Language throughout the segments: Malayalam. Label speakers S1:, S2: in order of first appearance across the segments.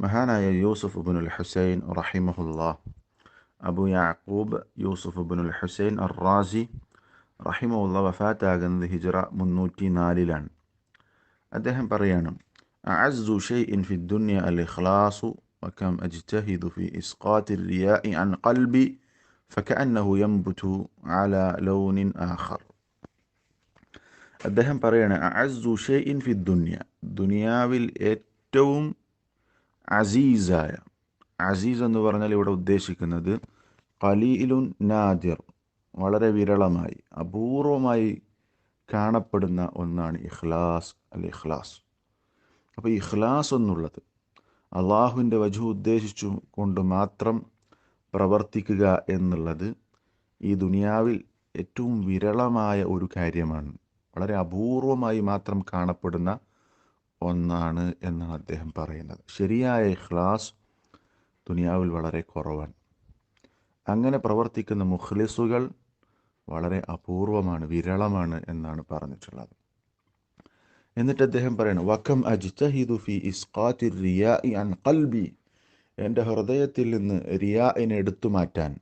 S1: മഹാനായ യൂസുഫ് ബിനുൽ ഹുസൈൻ റഹിമഹുല്ലാ അബു യാക്കൂബ് യൂസുഫ് ബിനുൽ ഹുസൈൻ അർ റാസി റഹിമുള്ള വഫാത്താകുന്നത് ഹിജറ മുന്നൂറ്റി നാലിലാണ് അദ്ദേഹം പറയാണ് അഅസ്സു ഷൈഇൻ ഫി ദുനിയ അൽ ഇഖ്ലാസു وكم أجتهد في إسقاط الرياء عن قلبي فكأنه ينبت على لون آخر അദ്ദേഹം പറയാണ് അഅസ്സു ഷൈഇൻ ഫി ദുനിയ ദുനിയാവിൽ ഏറ്റവും അസീസായ അസീസ് എന്ന് പറഞ്ഞാൽ ഇവിടെ ഉദ്ദേശിക്കുന്നത് കലീലുൻ നാദിർ വളരെ വിരളമായി അപൂർവമായി കാണപ്പെടുന്ന ഒന്നാണ് ഇഖ്ലാസ് അൽ ഇഖ്ലാസ്. അപ്പോൾ ഇഖ്ലാസ് എന്നുള്ളത് അള്ളാഹുവിന്റെ വജു ഉദ്ദേശിച്ചു കൊണ്ട് മാത്രം പ്രവർത്തിക്കുക എന്നുള്ളത് ഈ ദുനിയാവിൽ ഏറ്റവും വിരളമായ ഒരു കാര്യമാണ്. വളരെ അപൂർവമായി മാത്രം കാണപ്പെടുന്ന ഒന്നാണ് എന്നാണ് അദ്ദേഹം പറയുന്നത്. ശരിയായ ഇഖ്ലാസ് ദുനിയാവിൽ വളരെ കുറവാണ്. അങ്ങനെ പ്രവർത്തിക്കുന്ന മുഖ്ലിസുകൾ വളരെ അപൂർവമാണ് വിരളമാണ് എന്നാണ് പറഞ്ഞിട്ടുള്ളത്. എന്നിട്ട് അദ്ദേഹം പറയുന്നു വക്കം അജ്തഹിദു ഫി റിയാഇ അൻ ഖൽബി എന്റെ ഹൃദയത്തിൽ നിന്ന് റിയാഇനെ എടുത്തു മാറ്റാൻ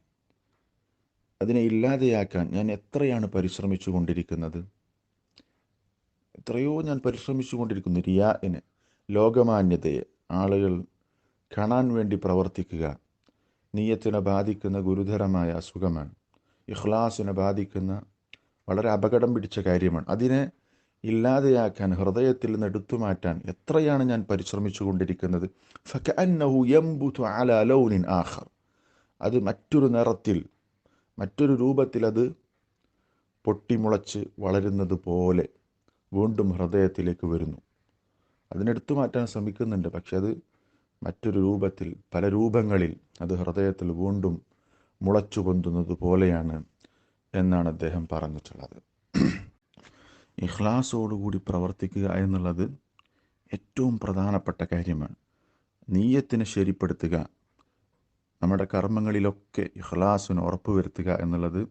S1: അതിനെ ഇല്ലാതെയാക്കാൻ ഞാൻ എത്രയാണ് പരിശ്രമിച്ചു കൊണ്ടിരിക്കുന്നത് എത്രയോ ഞാൻ പരിശ്രമിച്ചു കൊണ്ടിരിക്കുന്നു റിയാഇന്. ലോകമാന്യതയെ ആളുകൾ കാണാൻ വേണ്ടി പ്രവർത്തിക്കുക. നീയത്തിനെ ബാധിക്കുന്ന ഗുരുതരമായ അസുഖമാണ്. ഇഖ്ലാസിനെ ബാധിക്കുന്ന വളരെ അപകടം പിടിച്ച കാര്യമാണ്. അതിനെ ഇല്ലാതെയാക്കാൻ ഹൃദയത്തിൽ നിന്ന് എടുത്തു മാറ്റാൻ എത്രയാണ് ഞാൻ പരിശ്രമിച്ചു കൊണ്ടിരിക്കുന്നത് ആഖർ. അത് മറ്റൊരു നിറത്തിൽ മറ്റൊരു രൂപത്തിൽ അത് പൊട്ടിമുളച്ച് വളരുന്നത് പോലെ. വീണ്ടും ഹൃദയത്തിലേക്ക് വരുന്നു. അതിനെടുത്തു മാറ്റാൻ ശ്രമിക്കുന്നുണ്ട്. പക്ഷെ അത് മറ്റൊരു രൂപത്തിൽ പല രൂപങ്ങളിൽ അത് ഹൃദയത്തിൽ വീണ്ടും മുളച്ചു പൊന്തുന്നത് പോലെയാണ് എന്നാണ് അദ്ദേഹം പറഞ്ഞിട്ടുള്ളത്. ഇഖ്ലാസോടുകൂടി പ്രവർത്തിക്കുക എന്നുള്ളത് ഏറ്റവും പ്രധാനപ്പെട്ട കാര്യമാണ്. നീയത്തിനെ ശരിപ്പെടുത്തുക നമ്മുടെ കർമ്മങ്ങളിലൊക്കെ ഇഖ്ലാസിന് ഉറപ്പുവരുത്തുക എന്നുള്ളത്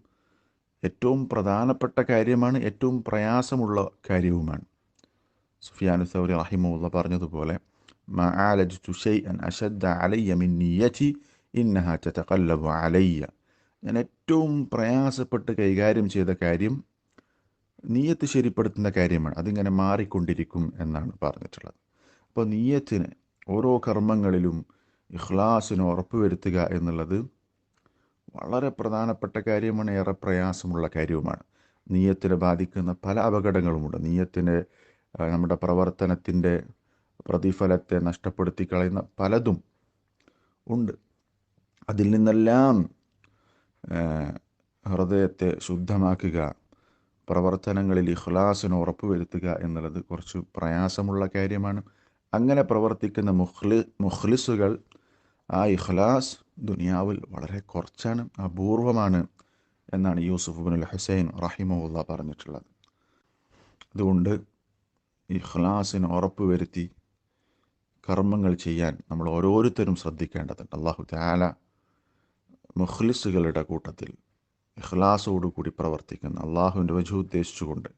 S1: ഏറ്റവും പ്രധാനപ്പെട്ട കാര്യമാണ് ഏറ്റവും പ്രയാസമുള്ള കാര്യവുമാണ്. സുഫിയാനു സൗരി റഹിമുള്ള പറഞ്ഞതുപോലെ ഞാൻ ഏറ്റവും പ്രയാസപ്പെട്ട് കൈകാര്യം ചെയ്ത കാര്യം നീയത്ത് ശരിപ്പെടുത്തുന്ന കാര്യമാണ്. അതിങ്ങനെ മാറിക്കൊണ്ടിരിക്കും എന്നാണ് പറഞ്ഞിട്ടുള്ളത്. അപ്പോൾ നീയത്തിന് ഓരോ കർമ്മങ്ങളിലും ഇഖ്ലാസിന് ഉറപ്പുവരുത്തുക എന്നുള്ളത് വളരെ പ്രധാനപ്പെട്ട കാര്യമാണ് ഏറെ പ്രയാസമുള്ള കാര്യവുമാണ്. നീയത്തിനെ ബാധിക്കുന്ന പല അപകടങ്ങളുമുണ്ട്. നീയത്തിന് നമ്മുടെ പ്രവർത്തനത്തിന്റെ പ്രതിഫലത്തെ നഷ്ടപ്പെടുത്തി കളയുന്ന പലതും ഉണ്ട്. അതിൽ നിന്നെല്ലാം ഹൃദയത്തെ ശുദ്ധമാക്കുക പ്രവർത്തനങ്ങളിൽ ഇഖ്ലാസിന് ഉറപ്പുവരുത്തുക എന്നുള്ളത് കുറച്ച് പ്രയാസമുള്ള കാര്യമാണ്. അങ്ങനെ പ്രവർത്തിക്കുന്ന മുഖ്ലി മുഖ്ലിസുകൾ ആ ഇഖ്ലാസ് ദുനിയാവിൽ വളരെ കുറച്ചാണ് അപൂർവമാണ് എന്നാണ് യൂസുഫ് ബിൻ ഹുസൈൻ റഹിമുല്ല പറഞ്ഞിട്ടുള്ളത്. അതുകൊണ്ട് ഇഖ്ലാസിന് ഉറപ്പുവരുത്തി കർമ്മങ്ങൾ ചെയ്യാൻ നമ്മൾ ഓരോരുത്തരും ശ്രദ്ധിക്കേണ്ടതുണ്ട്. അള്ളാഹു താല മുഖ്ലിസുകളുടെ കൂട്ടത്തിൽ ഇഖ്ലാസോടുകൂടി പ്രവർത്തിക്കുന്ന അള്ളാഹുവിന്റെ വജു ഉദ്ദേശിച്ചുകൊണ്ട്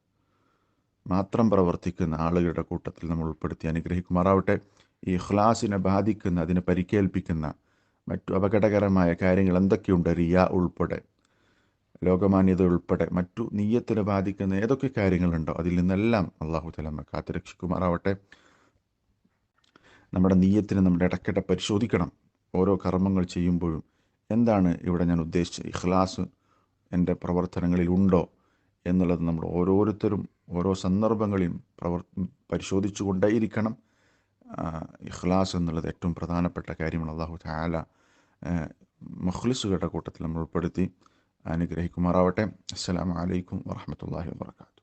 S1: മാത്രം പ്രവർത്തിക്കുന്ന ആളുകളുടെ കൂട്ടത്തിൽ നമ്മൾ ഉൾപ്പെടുത്തി അനുഗ്രഹിക്കുമാറാവട്ടെ. ഈ ഖ്ലാസിനെ ബാധിക്കുന്ന അതിനെ പരിക്കേൽപ്പിക്കുന്ന മറ്റു അപകടകരമായ കാര്യങ്ങൾ എന്തൊക്കെയുണ്ട്? റിയ ഉൾപ്പെടെ ലോകമാന്യത ഉൾപ്പെടെ മറ്റു നീയത്തിനെ ബാധിക്കുന്ന ഏതൊക്കെ കാര്യങ്ങളുണ്ടോ? അതിൽ നിന്നെല്ലാം അള്ളാഹു തലമ്മ കാത്തുരക്ഷിക്കുമാറാവട്ടെ. നമ്മുടെ നീയത്തിനെ നമ്മുടെ ഇടയ്ക്കിടെ പരിശോധിക്കണം. ഓരോ കർമ്മങ്ങൾ ചെയ്യുമ്പോഴും എന്താണ് ഇവിടെ ഞാൻ ഉദ്ദേശിച്ചത്? ഇഖ്ലാസ് എന്റെ പ്രവർത്തനങ്ങളിൽ ഉണ്ടോ എന്നുള്ളത് നമ്മൾ ഓരോരുത്തരും ഓരോ സന്ദർഭങ്ങളിലും പ്രവർ പരിശോധിച്ചു കൊണ്ടേയിരിക്കണം ഇഖ്ലാസ് എന്നുള്ളത് ഏറ്റവും പ്രധാനപ്പെട്ട കാര്യമാണ് അള്ളാഹു താല മുഖ്ലിസുകളുടെ കൂട്ടത്തിൽ നമ്മൾ ഉൾപ്പെടുത്തി. അനുഗ്രഹിക്കുമാറാവട്ടെ. അസ്സാം അലൈക്കും വാഹമത്തല്ലാഹി വാബർക്കാത്തു